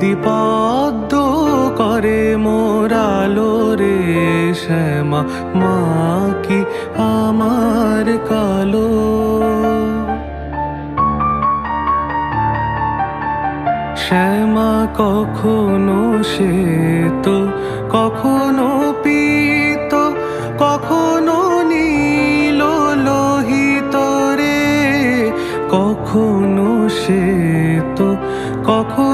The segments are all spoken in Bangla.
দিগম্বরী করে মোরালো রে শ্যামা, মা কি আমার কালো? শ্যামা, কখনো সে তো কখনো পিত, কখনো নীল লোহিত রে। কখনো সে তো কখনো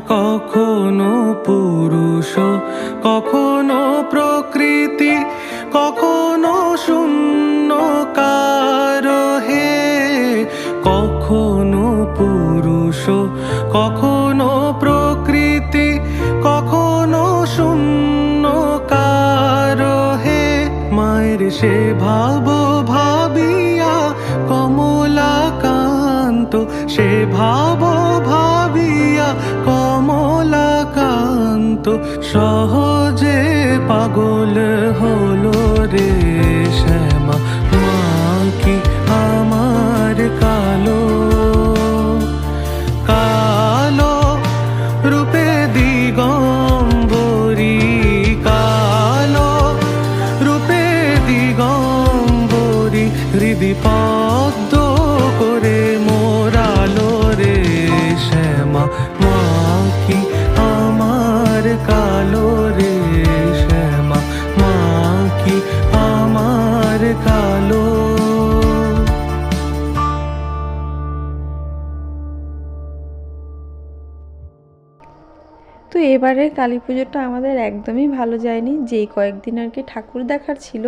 কখনো পুরুষ, কখনো প্রকৃতি, কখনো শূন্য কারও হে। কখনো পুরুষ, কখনো প্রকৃতি, কখনো শূন্য কারও হে। মায়ের সে ভাব ভাবিয়া কমলা কান্ত সে ভাব ভাবিয়া কমলাকান্ত সহজে পাগল হলো রে শ্যামা। মা কি আমার কালো? কালো রূপে দিগম্বরী তো এবারের কালী পুজোটা আমাদের একদমই ভালো যায়নি। যেই কয়েকদিন আর কি ঠাকুর দেখার ছিল,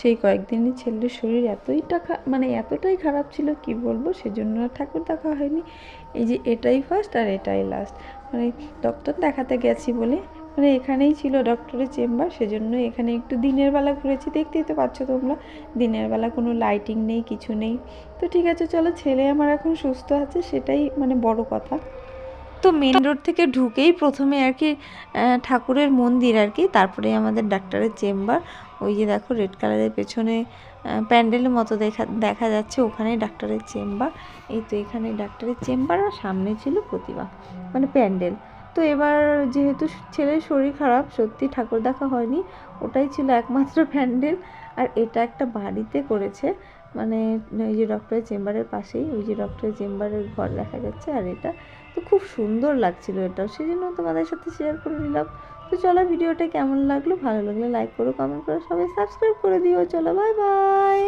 সেই কয়েকদিনই ছেলের শরীর এতইটা মানে এতটাই খারাপ ছিল কি বলব, সেজন্য আর ঠাকুর দেখা হয়নি। এই যে এটাই ফার্স্ট আর এটাই লাস্ট মানে ডক্টর দেখাতে গেছি বলে মানে এখানেই ছিল ডক্টরের চেম্বার সেজন্য এখানে একটু দিনের বেলা ঘুরেছি। দেখতেই তো পাচ্ছ তোমরা, দিনের বেলা কোনো লাইটিং নেই, কিছু নেই। তো ঠিক আছে, চলো ছেলে আমার এখন সুস্থ আছে, সেটাই মানে বড় কথা। তো মেন রোড থেকে ঢুকেই প্রথমে আর কি ঠাকুরের মন্দির আর কি। তারপরে আমাদের ডাক্তারের চেম্বার। ওই যে দেখো রেড কালারের পেছনে প্যান্ডেলের মতো দেখা দেখা যাচ্ছে। ওখানেই ডাক্তারের চেম্বার। এই তো এখানে ডাক্তারের চেম্বার আর সামনে ছিল প্রতিমা মানে প্যান্ডেল। তো এবার যেহেতু ছেলের শরীর খারাপ, সত্যি ঠাকুর দেখা হয়নি। ওটাই ছিল একমাত্র প্যান্ডেল। আর এটা একটা বাড়িতে করেছে মানে ওই যে ডক্টরের চেম্বারের পাশেই। ওই যে ডক্টরের চেম্বারের ঘর দেখা যাচ্ছে। আর এটা তো খুব সুন্দর লাগছিল এটাও সেই জন্য তোমাদের সাথে শেয়ার করে নিলাম। তো চলো ভিডিওটা কেমন লাগল? ভালো লাগলে লাইক করো কমেন্ট করো, সবাই সাবস্ক্রাইব করে দিও। চলো বাই বাই